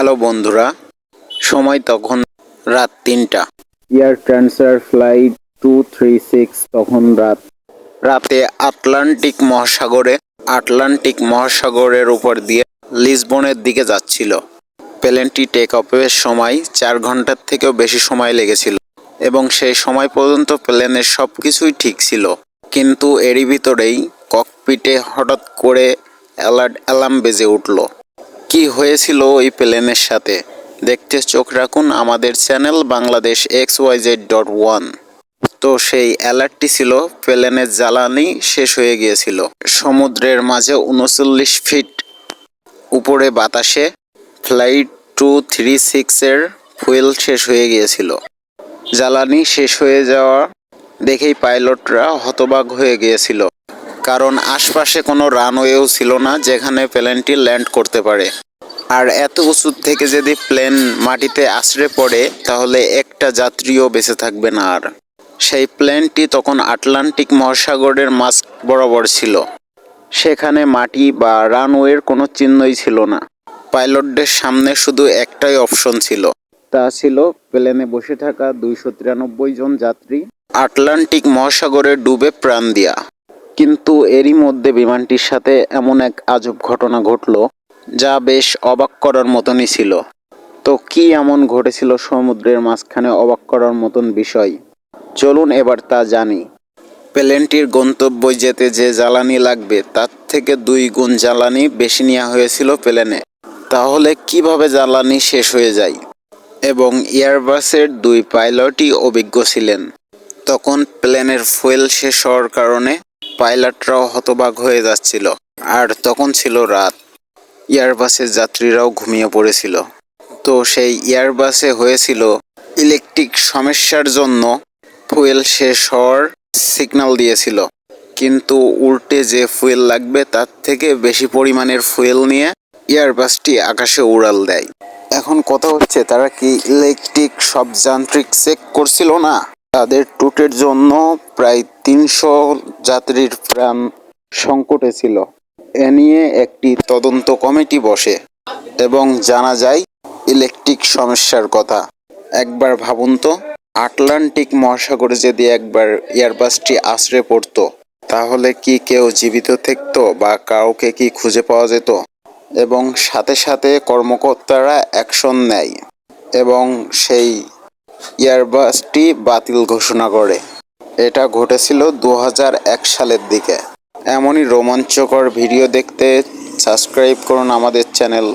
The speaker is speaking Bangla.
হ্যালো বন্ধুরা সময় তখন রাত তিনটা। Air transfer flight two three six তখন রাত। রাতে আটলান্টিক মহাসাগরে আটলান্টিক মহাসাগরের উপর দিয়ে লিসবনের দিকে যাচ্ছিল। প্লেনটি টেক অফের সময় চার ঘণ্টার থেকেও বেশি সময় লেগেছিল এবং সেই সময় পর্যন্ত প্লেনের সব কিছুই ঠিক ছিল। কিন্তু এরই ভিতরেই ককপিটে হঠাৎ করে অ্যালার্ট অ্যালার্ম বেজে উঠল। কি হয়েছিল ওই প্লেনের সাথে? দেখতে চোখ রাখুন আমাদের channel Bangladesh X Y Z dot one. তো সেই অ্যালার্টটি ছিল, প্লেনের জ্বালানি শেষ হয়ে গিয়েছিল। সমুদ্রের মাঝে উনচল্লিশ ফিট উপরে বাতাসে ফ্লাইট টু থ্রি সিক্সের ফুয়েল শেষ হয়ে গিয়েছিল। জ্বালানি শেষ হয়ে যাওয়া দেখেই পাইলটরা হতবাক হয়ে গিয়েছিল। কারণ আশপাশে কোনো রানওয়েও ছিল না যেখানে প্লেনটি ল্যান্ড করতে পারে। আর এত উঁচু থেকে যদি প্লেন মাটিতে আছড়ে পড়ে, তাহলে একটা যাত্রীও বেঁচে থাকবে না আর। সেই প্লেনটি তখন আটলান্টিক মহাসাগরের মাঝ বরাবর ছিল। সেখানে মাটি বা রানওয়ের কোনো চিহ্নই ছিল না। পাইলটদের সামনে শুধু একটাই অপশন ছিল। তা ছিল প্লেনে বসে থাকা দুইশো তিরানব্বই জন যাত্রী, আটলান্টিক মহাসাগরে ডুবে প্রাণ দিয়া। কিন্তু এরই মধ্যে বিমানটির সাথে এমন এক আজব ঘটনা ঘটল যা বেশ অবাক করার মতনই ছিল। তো কি এমন ঘটেছিল সমুদ্রের মাঝখানে অবাক করার মতন বিষয়? চলুন এবার তা জানি। প্লেনটির গন্তব্য যেতে যে জ্বালানি লাগবে, তার থেকে দুই গুণ জ্বালানি বেশি নেওয়া হয়েছিল প্লেনে। তাহলে কীভাবে জ্বালানি শেষ হয়ে যায়? এবং এয়ারবাসের দুই পাইলটই অভিজ্ঞ ছিলেন। তখন প্লেনের ফুয়েল শেষ হওয়ার কারণে পাইলটরাও হতবাক হয়ে যাচ্ছিল। আর তখন ছিল রাত। এয়ারবাসের যাত্রীরাও ঘুমিয়ে পড়েছিল। তো সেই এয়ারবাসে হয়েছিল ইলেকট্রিক সমস্যার জন্য ফুয়েল শেষ হওয়ার সিগন্যাল দিয়েছিল। কিন্তু উল্টে যে ফুয়েল লাগবে তার থেকে বেশি পরিমাণের ফুয়েল নিয়ে এয়ারবাসটি আকাশে উড়াল দেয়। এখন কথা হচ্ছে, তারা কি ইলেকট্রিক সব যান্ত্রিক চেক করছিল না? তাদের টুটের জন্য প্রায় তিনশো যাত্রীর প্রাণ সংকটে ছিল। এ নিয়ে একটি তদন্ত কমিটি বসে এবং জানা যায়, ইলেকট্রিক সমস্যার কথা। একবার ভাবুন তো, আটলান্টিক মহাসাগরে যদি একবার এয়ারবাসটি আছড়ে পড়তো, তাহলে কি কেউ জীবিত থাকতো বা কাউকে কি খুঁজে পাওয়া যেত? এবং সাথে সাথে কর্মকর্তারা অ্যাকশন নেয় এবং সেই এয়ারবাসটি বাতিল ঘোষণা করে। এটা ঘটেছিল দু সালের দিকে। এমনই রোমাঞ্চকর ভিডিও দেখতে সাবস্ক্রাইব করুন আমাদের চ্যানেল।